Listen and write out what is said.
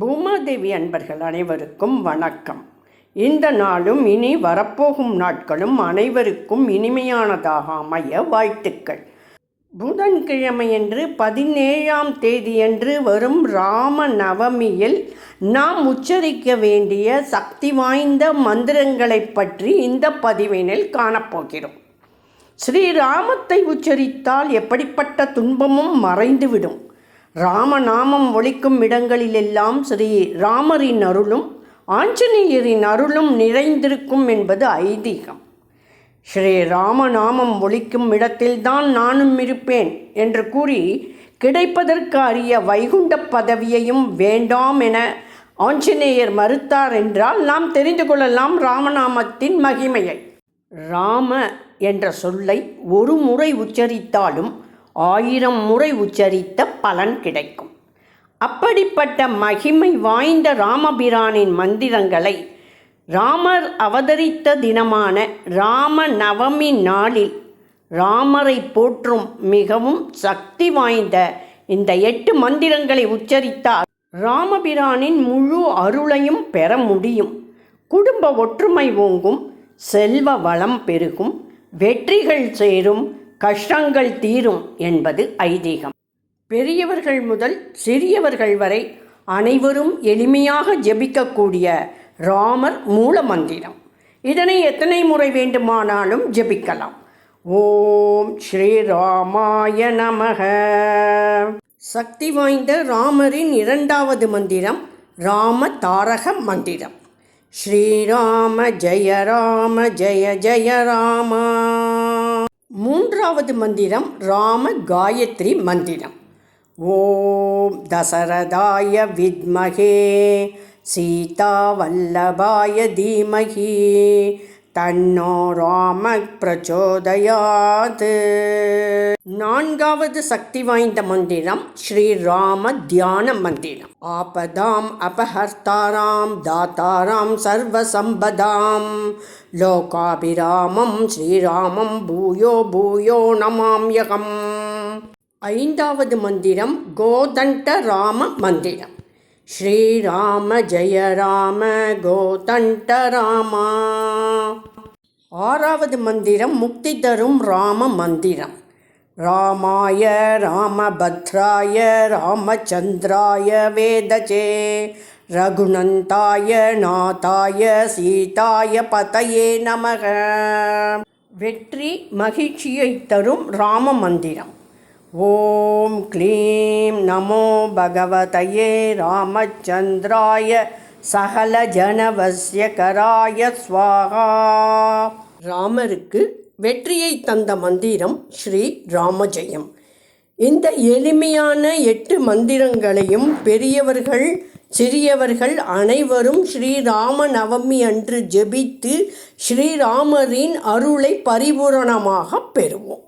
பூமாதேவி அன்பர்கள் அனைவருக்கும் வணக்கம். இந்த நாளும் இனி வரப்போகும் நாட்களும் அனைவருக்கும் இனிமையானதாக அமைய வாழ்த்துக்கள். புதன்கிழமையன்று பதினேழாம் தேதியன்று வரும் ராம நவமியில் நாம் உச்சரிக்க வேண்டிய சக்தி வாய்ந்த மந்திரங்களைப் பற்றி இந்த பதிவினில் காணப்போகிறோம். ஸ்ரீராமத்தை உச்சரித்தால் எப்படிப்பட்ட துன்பமும் மறைந்துவிடும். ராமநாமம் ஒழிக்கும் இடங்களிலெல்லாம் ஸ்ரீ ராமரின் அருளும் ஆஞ்சநேயரின் அருளும் நிறைந்திருக்கும் என்பது ஐதீகம். ஸ்ரீ ராமநாமம் ஒழிக்கும் இடத்தில்தான் நானும் இருப்பேன் என்று கூறி கிடைப்பதற்கு அரிய வைகுண்ட பதவியையும் வேண்டாம் என ஆஞ்சநேயர் மறுத்தார் என்றால் நாம் தெரிந்து கொள்ளலாம் ராமநாமத்தின் மகிமையை. ராம என்ற சொல்லை ஒரு முறை உச்சரித்தாலும் ஆயிரம் முறை உச்சரித்த பலன் கிடைக்கும். அப்படிப்பட்ட மகிமை வாய்ந்த ராமபிரானின் மந்திரங்களை ராமர் அவதரித்த தினமான ராம நவமி நாளில் ராமரை போற்றும் மிகவும் சக்தி வாய்ந்த இந்த எட்டு மந்திரங்களை உச்சரித்தால் ராமபிரானின் முழு அருளையும் பெற முடியும். குடும்ப ஒற்றுமை ஓங்கும் செல்வ வளம் பெருகும் வெற்றிகள் சேரும் கஷ்டங்கள் தீரும் என்பது ஐதீகம். பெரியவர்கள் முதல் சிறியவர்கள் வரை அனைவரும் எளிமையாக ஜெபிக்கக்கூடிய ராமர் மூல மந்திரம். இதனை எத்தனை முறை வேண்டுமானாலும் ஜெபிக்கலாம். ஓம் ஸ்ரீராமாய நமக. சக்தி வாய்ந்த ராமரின் இரண்டாவது மந்திரம் ராம தாரக மந்திரம் ஸ்ரீராம ஜெய ராம ஜெய ஜெய ராமா. மூன்றாவது மந்திரம் ராம காயத்ரி மந்திரம். ஓம் தசரதாய வித்மகே சீதா வல்லபாய தீமகி தன்னோ ராம பிரச்சோதயாது. நான்காவது சக்தி வாய்ந்த மந்திரம் ஸ்ரீராம தியான மந்திரம். ஆபதாம் அபஹர்த்தாராம் தாத்தாராம் சர்வசம்பதாம். லோகாபிராமம் ஸ்ரீராமம் பூயோ பூயோ நமாம்யகம் ஐந்தாவது மந்திரம் கோதண்ட ராம மந்திரம். ஸ்ரீராம ஜெய ராம கோதண்ட ராமா. ஆறாவது மந்திரம் முக்தி தரும் ராம மந்திரம். ராமாய ராமபத்ராய ராமச்சந்திராய வேதஜே. ரகுநந்தாய நாதாய சீதாய பதையே நமக. வெற்றி மகிழ்ச்சியை தரும் ராம மந்திரம். ஓம் க்ளீம் நமோ பகவதையே ராமச்சந்திராய சகல ஜனவசியகராய ஸ்வாகா. ராமருக்கு வெற்றியை தந்த மந்திரம் ஸ்ரீ ராமஜெயம். இந்த எளிமையான எட்டு மந்திரங்களையும் பெரியவர்கள் சிறியவர்கள் அனைவரும் ஸ்ரீராம நவமி அன்று ஜெபித்து ஸ்ரீராமரின் அருளை பரிபூரணமாக பெறுவோம்.